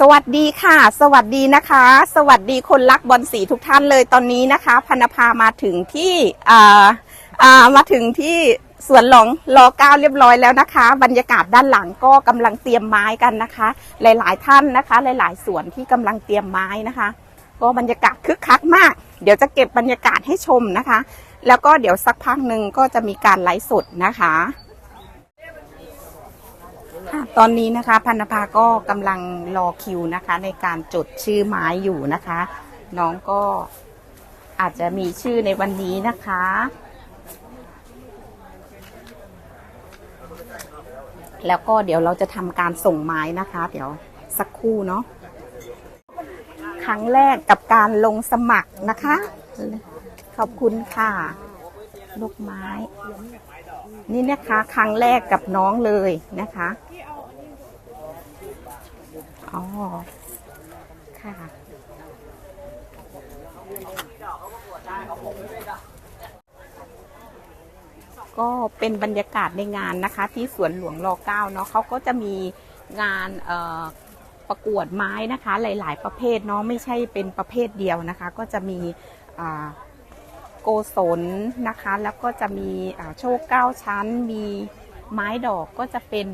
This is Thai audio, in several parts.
สวัสดีค่ะ สวัสดีนะคะ สวัสดีคนรักบอลสีทุกท่านเลยตอนนี้นะคะพันภามาถึงที่อ่าอ่ามาถึงที่สวนหลงรอเก้าเรียบร้อยแล้วนะคะ บรรยากาศด้านหลังก็กำลังเตรียมไม้กันนะคะ หลาย ๆ ท่านนะคะ หลาย ๆ สวนที่กำลังเตรียมไม้นะคะ ก็บรรยากาศคึกคักมาก เดี๋ยวจะเก็บบรรยากาศให้ชมนะคะ แล้วก็เดี๋ยวสักพักหนึ่งก็จะมีการไลฟ์สดนะคะ ค่ะตอนนี้นะคะพันธภาก็กำลังรอคิวนะคะ ในการจดชื่อไม้อยู่นะคะ น้องก็อาจจะมีชื่อในวันนี้นะคะ แล้วก็เดี๋ยวเราจะทำการส่งไม้นะคะ เดี๋ยวสักครู่เนาะครั้งแรกกับการลงสมัครนะคะ ขอบคุณค่ะ ลูกไม้ นี่นะคะครั้งแรกกับน้องเลยนะคะอ๋อค่ะก็เป็นบรรยากาศในงานนะคะ ที่สวนหลวงรอเก้าเนาะเขาก็จะมีงานประกวดไม้นะคะ หลาย ๆ ประเภทเนาะไม่ใช่เป็นประเภทเดียวนะคะ ก็จะมีอ โกศลนะคะ แล้วก็จะมีอ่าโชคเก้าชั้น มีไม้ดอกก็จะเป็น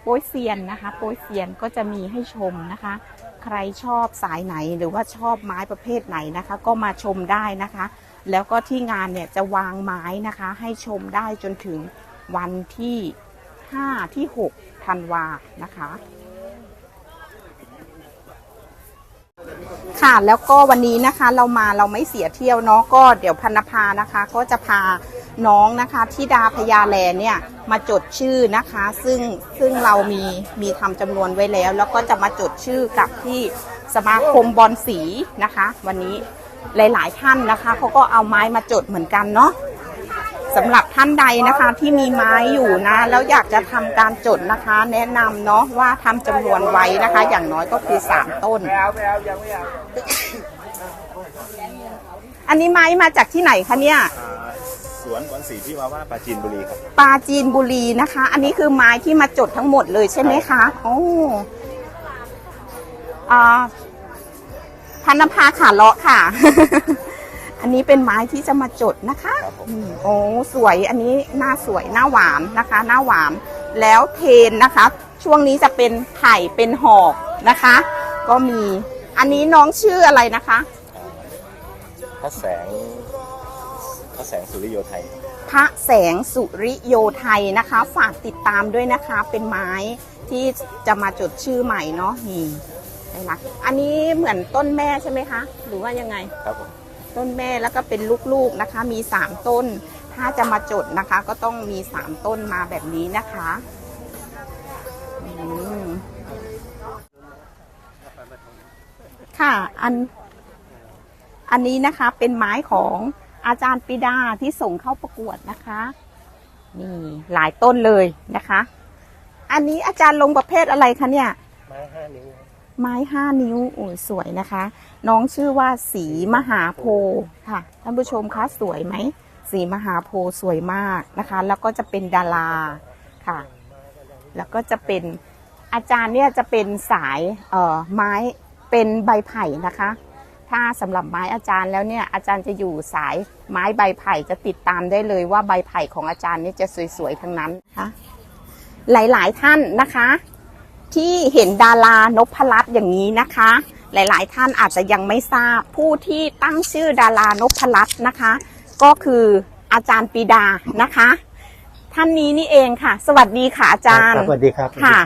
โป้ยเซียนนะคะ โป้ยเซียนก็จะมีให้ชมนะคะ ใครชอบสายไหนหรือว่าชอบไม้ประเภทไหนนะคะ ก็มาชมได้นะคะ แล้วก็ที่งานเนี่ยจะวางไม้นะคะ ให้ชมได้จนถึงวันที่ 5 ที่ 6 ธันวานะคะ ค่ะแล้วก็วันนี้นะคะเรามาเราไม่เสียเที่ยวเนาะก็เดี๋ยวพันภานะคะ ก็จะพาน้องนะคะที่ดาพญาแลเนี่ยมาจดชื่อนะคะ ซึ่งซึ่งเรามีมีทำจำนวนไว้แล้ว แล้วก็จะมาจดชื่อกับที่สมาคมบอลสีนะคะ วันนี้หลาย ๆ ท่านนะคะเขาก็เอาไม้มาจดเหมือนกันเนาะสำหรับ ท่านใดนะคะที่มีไม้อยู่นะแล้วอยากจะทำการจดนะคะ แนะนำเนาะว่าทำจำนวนไว้นะคะ อย่างน้อยก็คือสามต้น อันนี้ไม้มาจากที่ไหนคะเนี่ยอ่าสวนบอนสีที่ว่าว่าปราจีนบุรีครับปลาจีนบุรีนะคะ อันนี้คือไม้ที่มาจดทั้งหมดเลยใช่ไหมคะโอ้อ่าพันธภาขาเลาะค่ะ อันนี้เป็นไม้ที่จะมาจดนะคะครับผม อืมโอ้สวยอันนี้หน้าสวยหน้าหวานนะคะ หน้าหวานแล้วเทนนะคะ ช่วงนี้จะเป็นไข่เป็นหอกนะคะ ก็มีอันนี้น้องชื่ออะไรนะคะ พระแสงพระแสงสุริโยไทย พระแสงสุริโยไทยนะคะ ฝากติดตามด้วยนะคะ เป็นไม้ที่จะมาจดชื่อใหม่เนาะนี่ได้ละอันนี้เหมือนต้นแม่ใช่ไหมคะ หรือว่ายังไง ครับผม ต้นแม่แล้วก็เป็นลูกๆนะคะ มีสามต้น ถ้าจะมาจดนะคะ ก็ต้องมีสามต้นมาแบบนี้นะคะค่ะอันอันนี้นะคะเป็นไม้ของอาจารย์ปิดาที่ส่งเข้าประกวดนะคะนี่หลายต้นเลยนะคะ อันนี้อาจารย์ลงประเภทอะไรคะเนี่ยไม้ห้านิ้ว ไม้ห้านิ้วโอ้ยสวยนะคะ น้องชื่อว่าสีมหาโพค่ะท่านผู้ชมคะสวยไหมสีมหาโพสวยมากนะคะ แล้วก็จะเป็นดาราค่ะ แล้วก็จะเป็นอาจารย์เนี่ยจะเป็นสายเอ่อไม้เป็นใบไผ่นะคะ ถ้าสำหรับไม้อาจารย์แล้วเนี่ยอาจารย์จะอยู่สายไม้ใบไผ่จะติดตามได้เลยว่าใบไผ่ของอาจารย์เนี่ยจะสวยๆทั้งนั้นนะคะหลายๆท่านนะคะ ที่เห็นดารานพรัตน์อย่างนี้นะคะ หลายๆ ท่านอาจจะยังไม่ทราบผู้ที่ตั้งชื่อดารานพรัตน์นะคะ ก็คืออาจารย์ปีดานะคะ ท่านนี้นี่เองค่ะ สวัสดีค่ะอาจารย์ครับสวัสดีครับค่ะ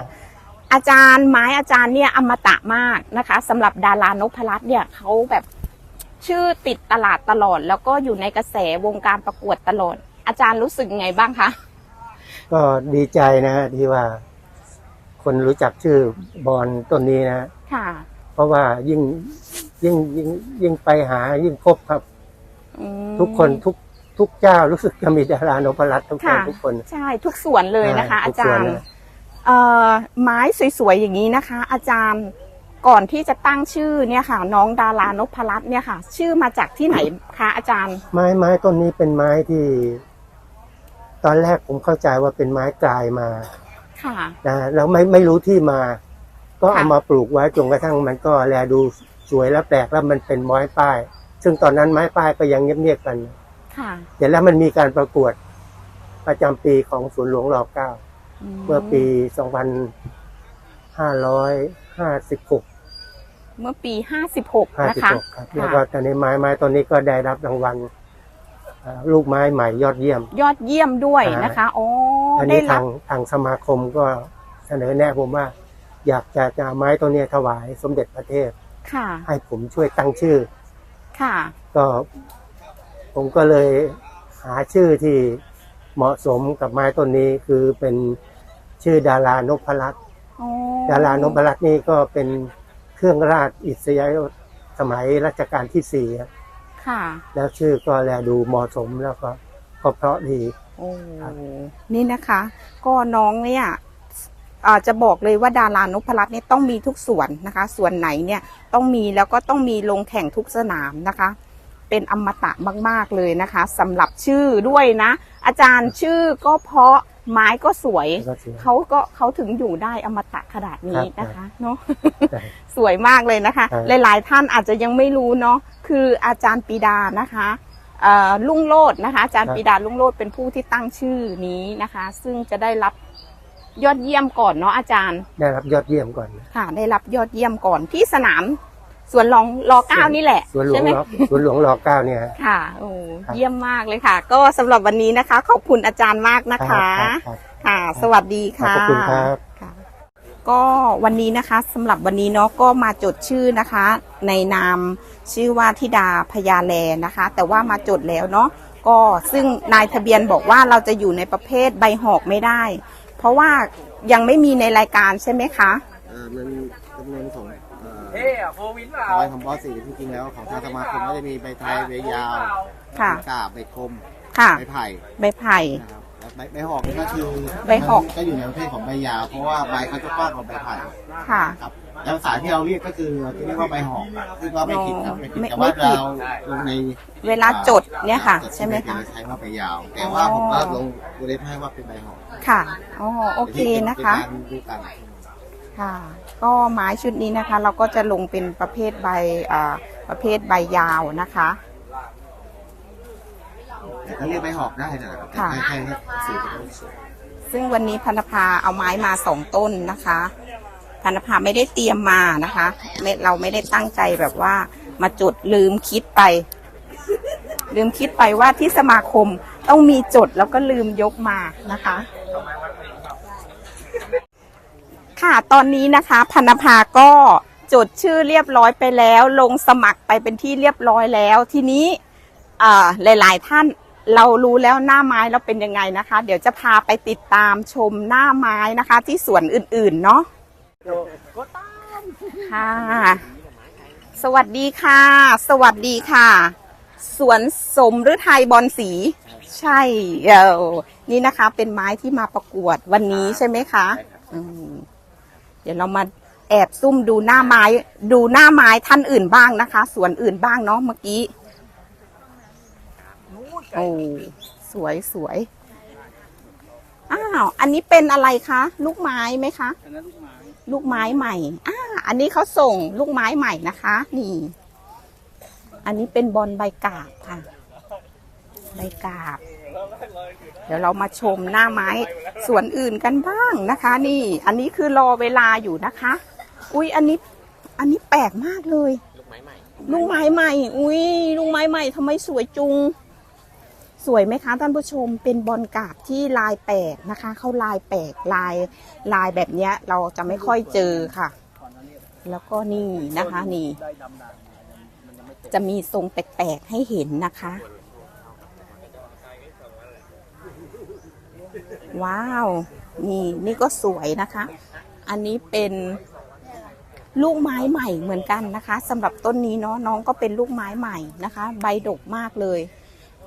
อาจารย์ไม้อาจารย์เนี่ยอมตะมากนะคะสำหรับดารานพรัตน์เนี่ยเขาแบบชื่อติดตลาดตลอด แล้วก็อยู่ในกระแสวงการประกวดตลอด อาจารย์รู้สึกไงบ้างคะก็ดีใจนะฮะที่ว่า คนรู้จักชื่อบอลต้นนี้นะ ค่ะ เพราะว่ายิ่งยิ่งยิ่งยิ่งไปหายิ่งพบครับ อืมทุกคนทุกทุกเจ้ารู้สึกจะมีดารานพรัตน์ทุกคนค่ะทุกคน ใช่ ทุกส่วนเลยนะคะใช่อาทุกส่จาวนรย์เลย เอ่อไม้สวยๆอย่างนี้นะคะ อาจารย์ก่อนที่จะตั้งชื่อเนี่ยค่ะ น้องดารานพรัตน์เนี่ยค่ะ ชื่อมาจากที่ไหนคะอาจารย์ ไม้ไม้ต้นนี้เป็นไม้ที่ ตอนแรกผมเข้าใจว่าเป็นไม้กลายมา ค่ะนะแล้วไม่ไม่รู้ที่มา ก็เอาค่ะมาปลูกไว้จนกระทั่งมันก็แลดูสวยและแปลกแล้วมันเป็นไม้ป้าย ซึ่งตอนนั้นไม้ป้ายก็ยังเงียบๆกันค่ะเสร็จแล้วมันมีการประกวดประจำปีของสวนหลวงรอเก้าเมื่อปี2556เมื่อปีห้าสิบหกนะคะ56ครับแล้วก็ตอนนี้ไม้ไม้ตอนนี้ก็ได้รับรางวัลเอ่อลูกไม้ใหม่ยอดเยี่ยม ยอดเยี่ยมด้วยนะคะ โอ้ อันได้นี้รัทาบงทางสมาคมก็เสนอแนะผมว่า อยากจะจะเอาไม้ตัวเนี้ยถวายสมเด็จพระเทพค่ะให้ผมช่วยตั้งชื่อ ค่ะ ก็ผมก็เลยหาชื่อที่เหมาะสมกับไม้ต้นนี้คือเป็นชื่อดารานพรัตน์โอ้ดารานพรัตน์นี่ก็เป็นเครื่องราชอิสริยยศสมัยรัชกาลที่สี่ครับค่ะ แล้วชื่อก็แลดูเหมาะสมแล้วก็ก็เพราะดี โอ้ครับนี่นะคะ ก็น้องเนี่ยอ่าจะบอกเลยว่าดารานพรัตน์เนี่ยต้องมีทุกส่วนนะคะ ส่วนไหนเนี่ยต้องมีแล้วก็ต้องมีลงแข่งทุกสนามนะคะ เป็นอมตะมาก ๆเลยนะคะสำหรับชื่อด้วยนะ อาจารย์ชื่อก็เพราะไม้ก็สวยแล้วก็เสียเขาก็เขาถึงอยู่ได้อมตะขนาดนี้ครับนะคะเนาะใช่สวยมากเลยนะคะครับหลายๆท่านอาจจะยังไม่รู้เนาะคืออาจารย์ปีดานะคะเอ่อ ลุงโลดนะคะอาจารย์ปีดาลุงโลดเป็นผู้ที่ตั้งชื่อนี้นะคะ ซึ่งจะได้รับยอดเยี่ยมก่อนเนาะอาจารย์ ได้รับยอดเยี่ยมก่อนค่ะ ได้รับยอดเยี่ยมก่อนที่สนามสวนหลองรอเก้านี่แหละสวนหลวใช่งไหมรอสวนหลวงรอเก้าเนี่ยค่ะโอ้ครับเยี่ยมมากเลยค่ะ ก็สำหรับวันนี้นะคะ ขอบคุณอาจารย์มากนะคะรับครับค่ะ สวัสดีค่ะขอบคุณครับค่ะ ก็วันนี้นะคะสำหรับวันนี้เนาะก็มาจดชื่อนะคะ ในนามชื่อว่าธิดาพญาแลนะคะ แต่ว่ามาจดแล้วเนาะก็ซึ่งนายทะเบียนบอกว่าเราจะอยู่ในประเภทใบหอกไม่ได้ เพราะว่ายังไม่มีในรายการใช่ไหมคะเอ่อมันจำนวนของเอ่อเท่อะโควินเปล่า ใบของบอสสี่จริงๆแล้วของทางสมาคมก็จะมีใบไทยใบยาวค่ะ ใบกาบใบคมค่ะ ใบไผ่ใบไผ่นะครับแล้ว ใบใบหอกนี่ก็คือใบหอก ก็อยู่ในประเภทของใบยาวเพราะว่าใบเขาจะกว้างกว่าใบไผ่ค่ะ ครับแล้วสายที่เราเรียกก็คือเราจะเรียกว่าใบหอกซึ่งว่าไม่ผิดครับไม่ผิดไม่แต่ไม่ว่าผิดเราลงในเวลาจดเนี่ยค่ะจดใช่ไหมคะจใช้ว่าใบยาว แต่ว่าผมก็ลงวงเล็บให้ว่าเป็นใบหอกค่ะอ๋อโอเคนะคะเป็นการดูกันค่ะ ก็ไม้ชุดนี้นะคะ เราก็จะลงเป็นประเภทใบอ่าประเภทใบยาวนะคะ แต่ก็เรียกใบหอกได้นะครับค่ะ ให้ให้ให้สื่อเป็นรูปสวยซึ่งวันนี้พันธภาเอาไม้มาสองต้นนะคะ พันธภาไม่ได้เตรียมมานะคะไม่เราไม่ได้ตั้งใจแบบว่า มาจดลืมคิดไป ลืมคิดไปว่าที่สมาคมต้องมีจดแล้วก็ลืมยกมานะคะ ค่ะตอนนี้นะคะพันธภาก็จดชื่อเรียบร้อยไปแล้ว ลงสมัครไปเป็นที่เรียบร้อยแล้ว ทีนี้อ่าหลาย ๆ ท่าน เรารู้แล้วหน้าไม้เราเป็นยังไงนะคะ เดี๋ยวจะพาไปติดตามชมหน้าไม้นะคะ ที่สวนอื่นๆเนาะค่ะ สวัสดีค่ะ สวัสดีค่ะ สวนสมฤทัยบอลสี ใช่เออนี่นะคะ เป็นไม้ที่มาประกวดวันนี้ใช่ไหมคะอืมเดี๋ยวเรามาแอบซุ่มดูหน้าไม้ ดูหน้าไม้ท่านอื่นบ้างนะคะ สวนอื่นบ้างเนาะเมื่อกี้ โอ้สวยสวยอ้าวอันนี้เป็นอะไรคะ ลูกไม้ไหมคะ อันนั้นลูกไม้ลูกไม้ใหม่อ่าอันนี้เขาส่งลูกไม้ใหม่นะคะ นี่ อันนี้เป็นบอลใบกาบค่ะ ใบกาบ เดี๋ยวเรามาชมหน้าไม้สวนอื่นกันบ้างนะคะ นี่ อันนี้คือรอเวลาอยู่นะคะ อุ้ยอันนี้ อันนี้แปลกมากเลย ลูกไม้ใหม่ ลูกไม้ใหม่ อุ้ยลูกไม้ใหม่ทำไมสวยจุง สวยไหมคะท่านผู้ชมเป็นบอลกาบที่ลายแปลกนะคะเข้าลายแปลกลายลายแบบเนี้ยเราจะไม่ค่อยเจอค่ะ แล้วก็นี่นะคะนี่จจะมีทรงแปลกๆให้เห็นนะคะ ว้าว นี่นี่ก็สวยนะคะ อันนี้เป็นลูกไม้ใหม่เหมือนกันนะคะสำหรับต้นนี้เนาะน้องก็เป็นลูกไม้ใหม่นะคะ ใบดกมากเลย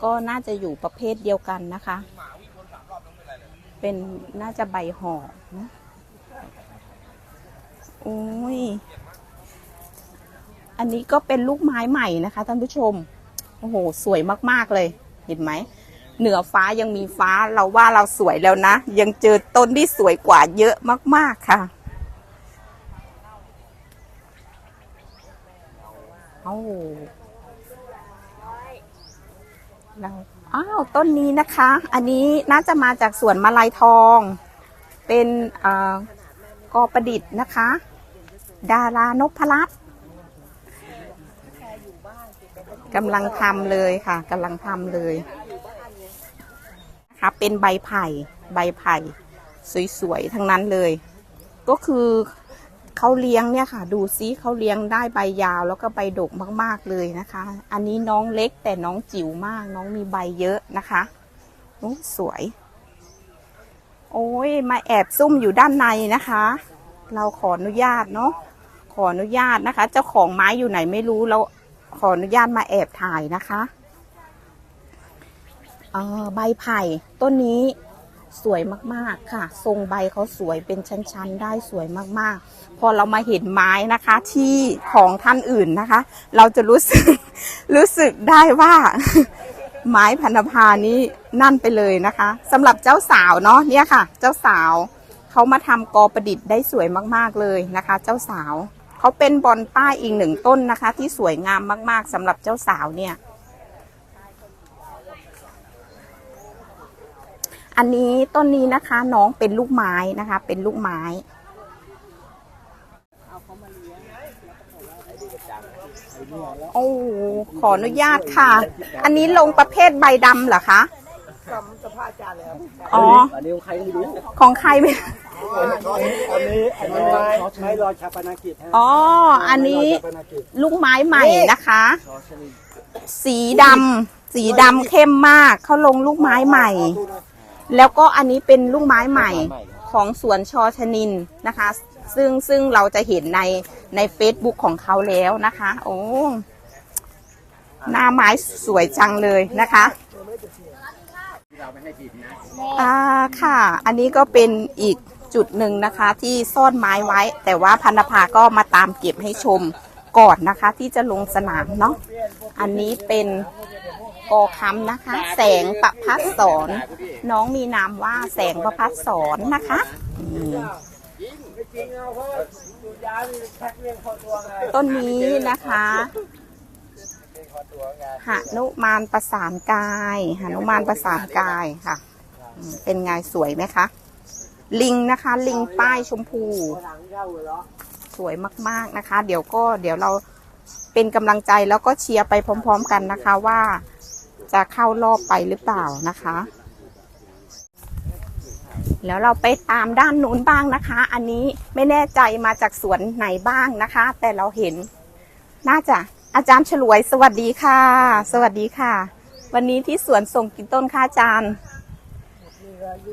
ก็น่าจะอยู่ประเภทเดียวกันนะคะ เป็นน่าจะใบหออุ้ย อันนี้ก็เป็นลูกไม้ใหม่นะคะท่านผู้ชม โอ้โห สวยมากๆเลย เห็นไหม เหนือฟ้ายังมีฟ้าเราว่าเราสวยแล้วนะ ยังเจอต้นที่สวยกว่าเยอะมากๆค่ะโอ้ เราอ้าวต้นนี้นะคะ อันนี้น่าจะมาจากสวนมาลายทอง เป็นกอประดิษฐ์นะคะ ดารานพรัตน์กำลังทำเลยค่ะกำลังทำเลยนะคะเป็นใบไผ่ใบไผ่สวยๆทั้งนั้นเลย ก็คือ เขาเลี้ยงเนี่ยค่ะ ดูซิเขาเลี้ยงได้ใบยาวแล้วก็ใบดกมากๆเลยนะคะ อันนี้น้องเล็กแต่น้องจิ๋วมาก น้องมีใบเยอะนะคะโอ้สวย โอ้ยมาแอบซุ่มอยู่ด้านในนะคะ เราขออนุญาตเนาะขออนุญาตนะคะ เจ้าของไม้อยู่ไหนไม่รู้เราขออนุญาตมาแอบถ่ายนะคะเออใบไผ่ต้นนี้ สวยมากๆค่ะ ทรงใบเขาสวยเป็นชั้นๆ ได้สวยมากๆ พอเรามาเห็นไม้นะคะที่ของท่านอื่นนะคะ เราจะรู้สึกรู้สึกได้ว่า ไม้พันธพานี้นั่นไปเลยนะคะสำหรับเจ้าสาวเนาะเนี่ยค่ะ เจ้าสาวเขามาทำกอประดิษฐ์ได้สวยมากๆเลยนะคะ เจ้าสาวเขาเป็นบอลป้ายอีกหนึ่งต้นนะคะ ที่สวยงามมาก ๆสำหรับเจ้าสาวเนี่ย อันนี้ต้นนี้นะคะ น้องเป็นลูกไม้นะคะ เป็นลูกไม้ โอ้ขออนุญาตค่ะ อันนี้ลงประเภทใบดำเหรอคะอ๋อ อันนี้ใครไม่รู้ของใครไม่อันนี้อันนี้เขาใช้รอชาปนกิจฮะอ๋อ อันนี้ชาปนกิจลูกไม้ใหม่นะคะ สีดำสีดำเข้มมาก เขาลงลูกไม้ใหม่ แล้วก็อันนี้เป็นลูกไม้ใหม่ของสวนชอชนินนะคะ ซึ่งซึ่งเราจะเห็นในใน Facebook ของเขาแล้วนะคะ โอ้หน้าไม้สวยจังเลยนะคะอ่าค่ะ อันนี้ก็เป็นอีกจุดหนึ่งนะคะ ที่ซ่อนไม้ไว้ แต่ว่าพันธภาก็มาตามเก็บให้ชมก่อนนะคะ ที่จะลงสนามเนาะอันนี้เป็น กอคำนะคะ แสงประพัดสอนน้องมีนามว่าแสงประพัดสอนนะคะต้นนี้นะคะหนุมานประสานกายหนุมานประสานกายค่ะ เป็นไงสวยไหมคะ ลิงนะคะ ลิงป้ายชมพูหลังเข้าเหรอสวยมากๆนะคะ เดี๋ยวก็เดี๋ยวเราเป็นกำลังใจแล้วก็เชียร์ไปพร้อม ๆ กันนะคะว่า จะเข้ารอบไปหรือเปล่านะคะ แล้วเราไปตามด้านนู้นบ้างนะคะ อันนี้ไม่แน่ใจมาจากสวนไหนบ้างนะคะ แต่เราเห็น น่าจะอาจารย์ฉลวยสวัสดีค่ะ สวัสดีค่ะ วันนี้ที่สวนส่งกินต้นค่ะอาจารย์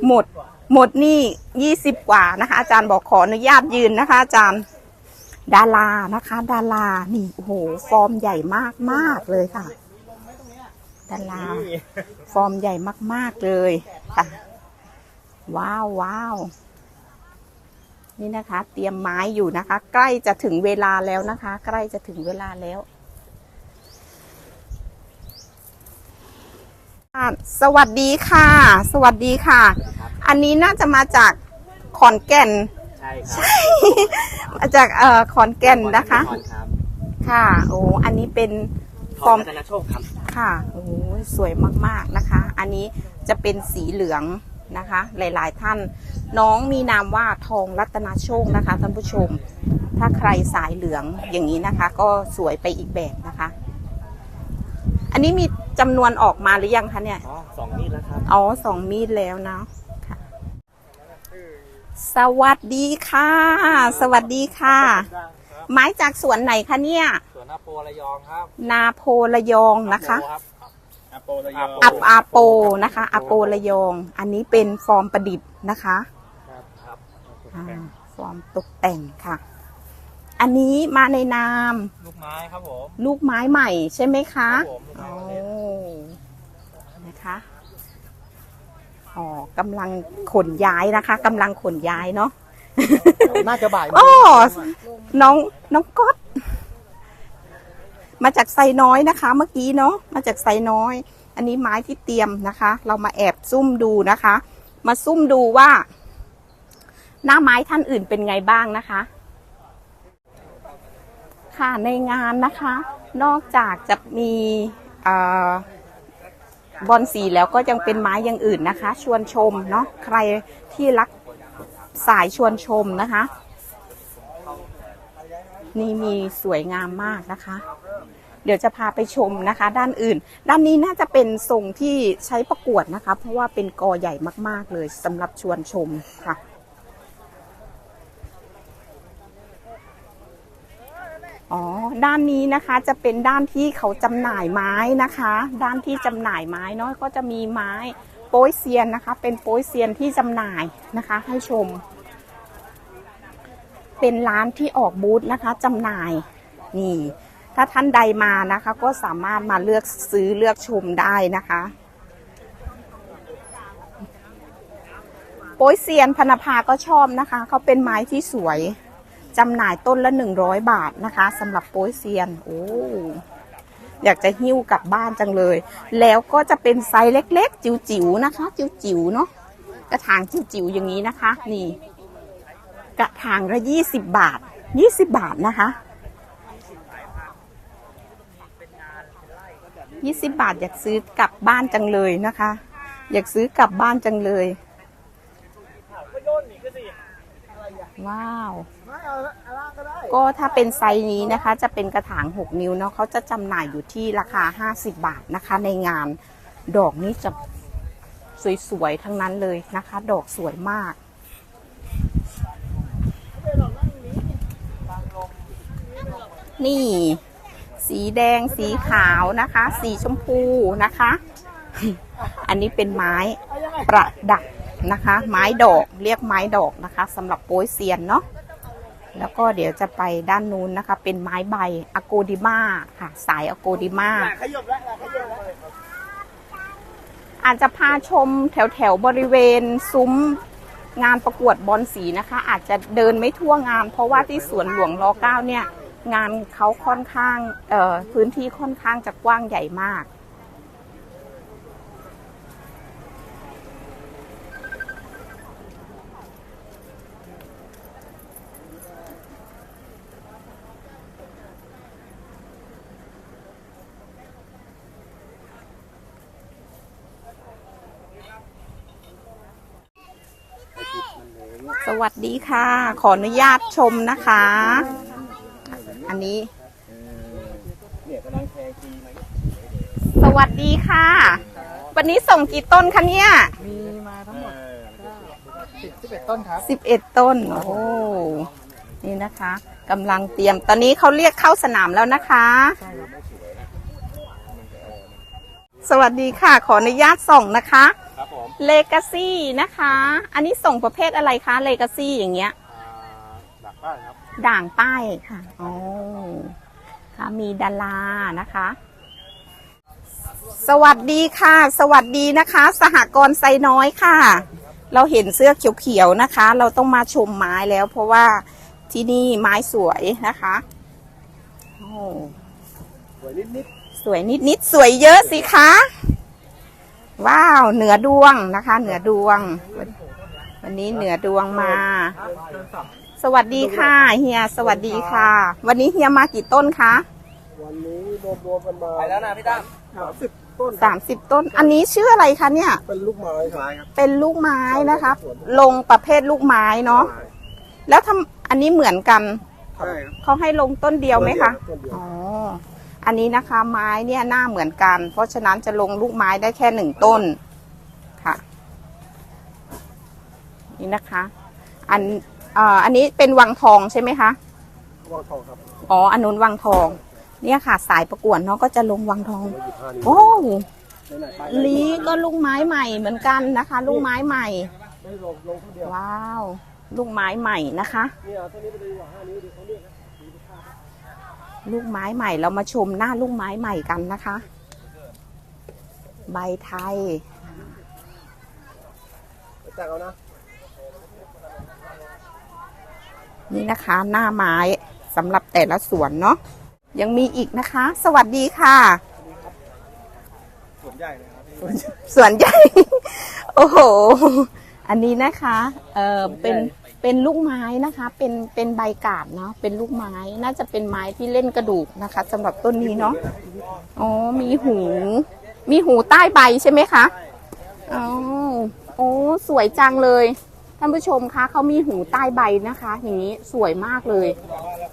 หมดหมดนี่ยี่สิบกว่านะคะ อาจารย์บอกขออนุญาตยืนนะคะ อาจารย์ดารานะคะ ดารานี่โอ้โหฟอร์มใหญ่มากมากๆเลยค่ะ ดาราฟอร์มใหญ่มาก ๆ เลยค่ะ ว้าวว้าวนี่นะคะ เตรียมไม้อยู่นะคะ ใกล้จะถึงเวลาแล้วนะคะ ใกล้จะถึงเวลาแล้วอะสวัสดีค่ะ สวัสดีค่ะ อันนี้น่าจะมาจากขอนแก่น ใช่ครับมาจากเอ่อขอนแก่นนะคะขอนครับค่ะ โอ้ อันนี้เป็น ฟขออร์งมพัฒนาโชคครับค่ะโอ้ยสวยมากๆนะคะ อันนี้จะเป็นสีเหลืองนะคะ หลายๆท่าน น้องมีนามว่าทองรัตนาโชคนะคะท่านผู้ชม ถ้าใครสายเหลืองอย่างนี้นะคะ ก็สวยไปอีกแบบนะคะ อันนี้มีจำนวนออกมาหรือยังคะเนี่ยอ๋อสองมีดแล้วครับอ๋อสองมีดแล้วนะค่ะสวัสดีค่ะ สวัสดีค่ะ ไม้จากสวนไหนคะเนี่ยสว นอาโประยองครับ นาโพระยองนะคะครับอาโประยองอับอาโปนะคะอาโประยอง อันนี้เป็นฟอร์มประดิษฐ์นะคะครับครับอ่าฟอร์มตกแต่งค่ะ อันนี้มาในนาม ลูกไม้ครับผมลูกไม้ใหม่ใช่ไหมคะครับผมลูกไม้โอ้ใหม่นะคะอ๋อกำลังขนย้ายนะคะกำลังขนย้ายเนาะ น่าจะบ่ายโอ้น้องน้องก๊อต มาจากไซน้อยนะคะ เมื่อกี้เนาะมาจากไซน้อย อันนี้ไม้ที่เตรียมนะคะ เรามาแอบซุ่มดูนะคะ มาซุ่มดูว่า หน้าไม้ท่านอื่นเป็นไงบ้างนะคะ ค่ะในงานนะคะ นอกจากจะมีอบอลสีแล้วก็ยังเป็นไม้อย่างอื่นนะคะ ชวนชมเนาะใครที่รักสายชวนชมนะคะ นี่มีสวยงามมากนะคะ เดี๋ยวจะพาไปชมนะคะ ด้านอื่น ด้านนี้น่าจะเป็นทรงที่ใช้ประกวดนะคะ เพราะว่าเป็นกอใหญ่มาก ๆ เลยสำหรับชวนชมค่ะอ๋อ ด้านนี้นะคะจะเป็นด้านที่เขาจำหน่ายไม้นะคะ ด้านที่จำหน่ายไม้เนาะก็จะมีไม้โป้ยเซียนนะคะ เป็นโป้ยเซียนที่จำหน่ายนะคะ ให้ชม เป็นร้านที่ออกบูธนะคะจำหน่ายนี่ ถ้าท่านใดมานะคะ ก็สามารถมาเลือกซื้อเลือกชมได้นะคะโป้ยเซียนพนภาก็ชอบนะคะ เขาเป็นไม้ที่สวยจำหน่ายต้นละ100บาทนะคะสำหรับโป้ยเซียน โอ้อยากจะหิ้วกลับบ้านจังเลย แล้วก็จะเป็นไซส์เล็กๆ จิ๋วๆนะคะ จิ๋วๆเนาะกระถางจิ๋วๆอย่างนี้นะคะ นี่ กระถางละ20บบาท20บบาทนะคะ20บาทอยากซื้อกลับบ้านจังเลยนะคะ อยากซื้อกลับบ้านจังเลย ว้าว ก็ถ้าเป็นไซส์นี้นะคะ จะเป็นกระถาง 6 นิ้วเนาะเขาจะจำหน่ายอยู่ที่ราคา 50 บาทนะคะ ในงานดอกนี้จะสวยๆ ทั้งนั้นเลยนะคะ ดอกสวยมาก นี่ สีแดงสีขาวนะคะ สีชมพูนะคะ อันนี้เป็นไม้ประดับนะคะ ไม้ดอกเรียกไม้ดอกนะคะสำหรับโป้ยเซียนเนาะแล้วก็เดี๋ยวจะไปด้านนู้นนะคะ เป็นไม้ใบอโกดิมาค่ะ สายอโกดิมาอาจจะพาชมแถวแถวบริเวณซุ้มงานประกวดบอลสีนะคะ อาจจะเดินไม่ทั่วงาน เพราะว่าที่สวนหลวงรอเก้าเนี่ย งานเขาค่อนข้างเออพื้นที่ค่อนข้างจะกว้างใหญ่มาก สวัสดีค่ะ ขออนุญาตชมนะคะ อันนี้สวัสดีค่ะ วันนี้ส่งกี่ต้นคะเนี่ยมีมาทั้งหมดสิบสิบเอ็ดต้นครับสิบเอ็ดต้น โอ้นี่นะคะกำลังเตรียม ตอนนี้เขาเรียกเข้าสนามแล้วนะคะ สวัสดีค่ะ ขออนุญาตส่งนะคะครับผมเลกาซี่นะคะ อันนี้ส่งประเภทอะไรคะเลกาซี่อย่างเงี้ยดักบ้านครับ ด่างป้ายค่ะอ๋อค่ะมีดารานะคะ สวัสดีค่ะ สวัสดีนะคะ สหกรณ์ไซน้อยค่ะ เราเห็นเสื้อเขียวๆนะคะ เราต้องมาชมไม้แล้ว เพราะว่าที่นี่ไม้สวยนะคะโอ้สวยนิดๆสวยนิดๆสวยเยอะสิคะว้าว เหนือดวงนะคะ เหนือดวง วันนี้เหนือดวงมาส วัสดีค่ะ เฮียสวัสดีค่ะ วันนี้เฮียมากี่ต้นคะวันนี้รวมๆกันมาไปแล้วนะพี่ตั้มสามสิบต้นสามสิบต้น อันนี้ชื่ออะไรคะเนี่ย เป็นลูกไม้ครับเป็นลูกไม้นะคะ ลงประเภทลูกไม้เนาะแล้วทำอันนี้เหมือนกันใช่ครับเขาให้ลงต้นเดียวไหมคะต้นเดียวอ๋ออันนี้นะคะไม้เนี่ยหน้าเหมือนกัน เพราะฉะนั้นจะลงลูกไม้ได้แค่หนึ่งต้นค่ะ นี่นะคะ อันเอ่ออันนี้เป็นวังทองใช่ไหมคะวางทองครับอ๋ออันนู้นวังทอง เนี่ยค่ะ สายประกวดเนาะก็จะลงวังทองยี่ห้านิ้วโอ้ไหนๆไปลีก็ลูกไม้ใหม่เหมือนกันนะคะ ลูกไม้ใหม่ไม่ลงลงคนเดียวว้าว ลูกไม้ใหม่นะคะเนี่ยเอาต้นนี้ไปดูว่าห้านิ้วดีเขาเรียกนะลูกไม้ใหม่เรามาชมหน้าลูกไม้ใหม่กันนะคะ ใบไทยแต่งเอานะ นี่นะคะ หน้าไม้สำหรับแต่ละสวนเนาะยังมีอีกนะคะ สวัสดีค่ะสวนใหญ่เลยครับสวนใหญ่ โอ้โห อันนี้นะคะ เออเป็นเป็นลูกไม้นะคะ เป็นเป็นใบกาบเนาะเป็นลูกไม้น่าจะเป็นไม้ที่เล่นกระดูกนะคะสำหรับต้นนี้เนาะอ๋อมีหู มีหูใต้ใบใช่ไหมคะอ๋อโอ้สวยจังเลย ท่านผู้ชมคะเขามีหูใต้ใบนะคะ อย่างนี้สวยมากเลย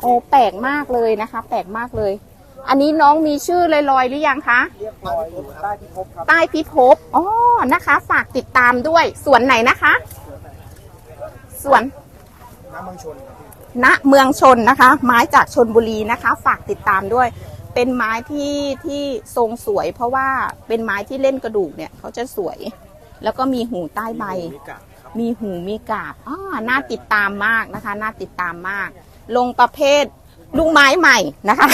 โอ้แปลกมากเลยนะคะ แปลกมากเลย อันนี้น้องมีชื่อลอยๆหรือยังคะเรียบร้อยอยู่ใต้พิภพครับใต้พิภพอ๋อนะคะ ฝากติดตามด้วยสวนไหนนะคะ สวนน้ำเมืองชนครับพี่ณเมืองชนนะคะ ไม้จากชนบุรีนะคะ ฝากติดตามด้วย เป็นไม้ที่ที่ทรงสวย เพราะว่าเป็นไม้ที่เล่นกระดูกเนี่ยเขาจะสวย แล้วก็มีหูใต้ใบ มีกะครับ มีหูมีกาบอ๋อน่าติดตามมากนะคะ น่าติดตามมาก ลงประเภทลูกไม้ใหม่นะคะ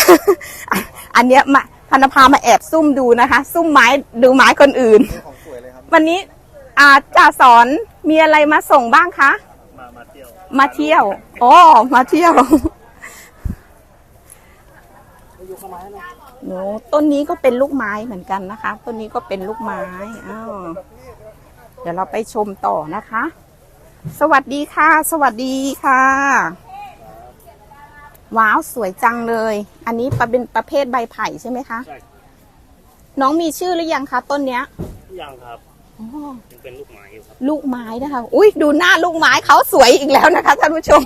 อันเนี้ยมาพันธพามาแอบซุ่มดูนะคะ ซุ่มไม้ดูไม้คนอื่น ของสวยเลยครับ วันนี้อาจ่าสอนมีอะไรมาส่งบ้างคะ มามาเที่ยว มาเที่ยวอ๋อมาเที่ยวหนูต้นนี้ก็เป็นลูกไม้เหมือนกันนะคะ ต้นนี้ก็เป็นลูกไม้ อ้าว เดี๋ยวเราไปชมต่อนะคะ สวัสดีค่ะ สวัสดีค่ะ ว้าวสวยจังเลย อันนี้ปะเป็นประเภทใบไผ่ใช่ไหมคะ ใช่น้องมีชื่อหรือยังคะต้นเนี้ยยังครับอ๋อ ยังเป็นลูกไม้อยู่ครับ ลูกไม้นะคะ อุ้ยดูหน้าลูกไม้เขาสวยอีกแล้วนะคะท่านผู้ชม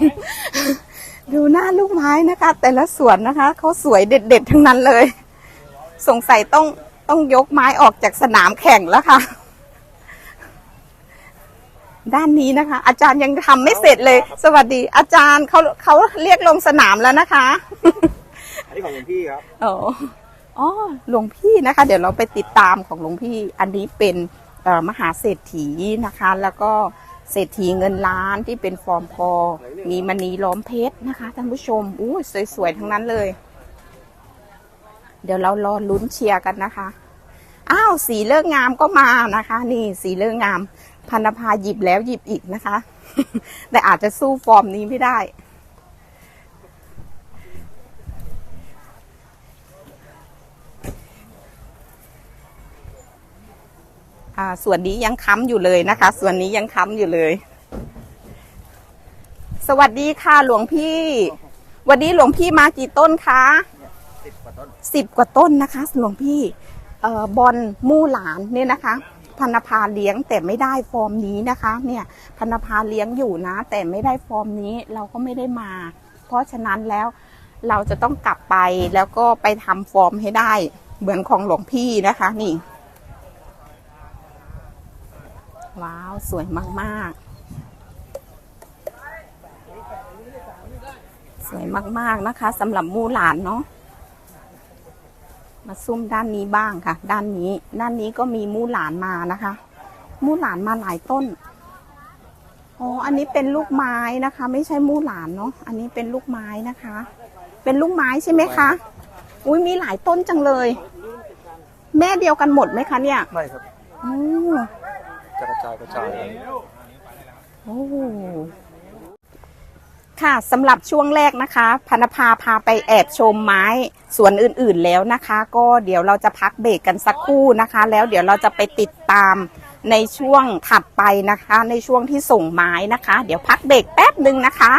ดูหน้าลูกไม้นะคะ แต่ละสวนนะคะเขาสวยเด็ดๆทั้งนั้นเลย สงสัยต้องต้องยกไม้ออกจากสนามแข่งแล้วค่ะ ด้านนี้นะคะ อาจารย์ยังทำไม่เสร็จเลย สวัสดี อาจารย์เขาเขาเรียกลงสนามแล้วนะคะ อันนี้ของหลวงพี่ครับอ๋ออ๋อหลวงพี่นะคะ เดี๋ยวเราไปติดตามของหลวงพี่ อันนี้เป็นเอ่อมหาเศรษฐีนะคะ แล้วก็เศรษฐีเงินล้านที่เป็นฟอร์มพอ มีมณีล้อมเพชรนะคะท่านผู้ชมอู้สวยๆทั้งนั้นเลย เดี๋ยวเรารอลุ้นเชียร์กันนะคะ อ้าวสีเลิกงามก็มานะคะ นี่สีเลิกงาม พันธภาหยิบแล้วหยิบอีกนะคะ แต่อาจจะสู้ฟอร์มนี้ไม่ได้อ่าส่วนนี้ยังค้ำอยู่เลยนะคะ ส่วนนี้ยังค้ำอยู่เลย สวัสดีค่ะหลวงพี่ วันนี้หลวงพี่มากี่ต้นคะสิบกว่าต้นนะคะหลวงพี่เอ่อบอลมู่หลานเนี่ยนะคะ พันธพาเลี้ยงแต่ไม่ได้ฟอร์มนี้นะคะ เนี่ยพันธพาเลี้ยงอยู่นะ แต่ไม่ได้ฟอร์มนี้เราก็ไม่ได้มา เพราะฉะนั้นแล้วเราจะต้องกลับไปแล้วก็ไปทำฟอร์มให้ได้ เหมือนของหลวงพี่นะคะนี่ ว้าวสวยมาก ๆ สวยมาก ๆ นะคะสำหรับมูหลานเนาะ มาซุ่มด้านนี้บ้างค่ะ ด้านนี้ ด้านนี้ก็มีมูหลานมานะคะ มูหลานมาหลายต้นอ๋ออันนี้เป็นลูกไม้นะคะ ไม่ใช่มูหลานเนาะอันนี้เป็นลูกไม้นะคะ เป็นลูกไม้ใช่ไหมคะอุ้ยมีหลายต้นจังเลย แม่เดียวกันหมดไหมคะเนี่ยไม่ครับอ๋อจะกระจายกระจายโอ้ ค่ะสำหรับช่วงแรกนะคะพันภาพาไปแอบชมไม้สวนอื่นๆแล้วนะคะ ก็เดี๋ยวเราจะพักเบรกกันสักครู่นะคะ แล้วเดี๋ยวเราจะไปติดตามในช่วงถัดไปนะคะ ในช่วงที่ส่งไม้นะคะ เดี๋ยวพักเบรกแป๊บหนึ่งนะคะ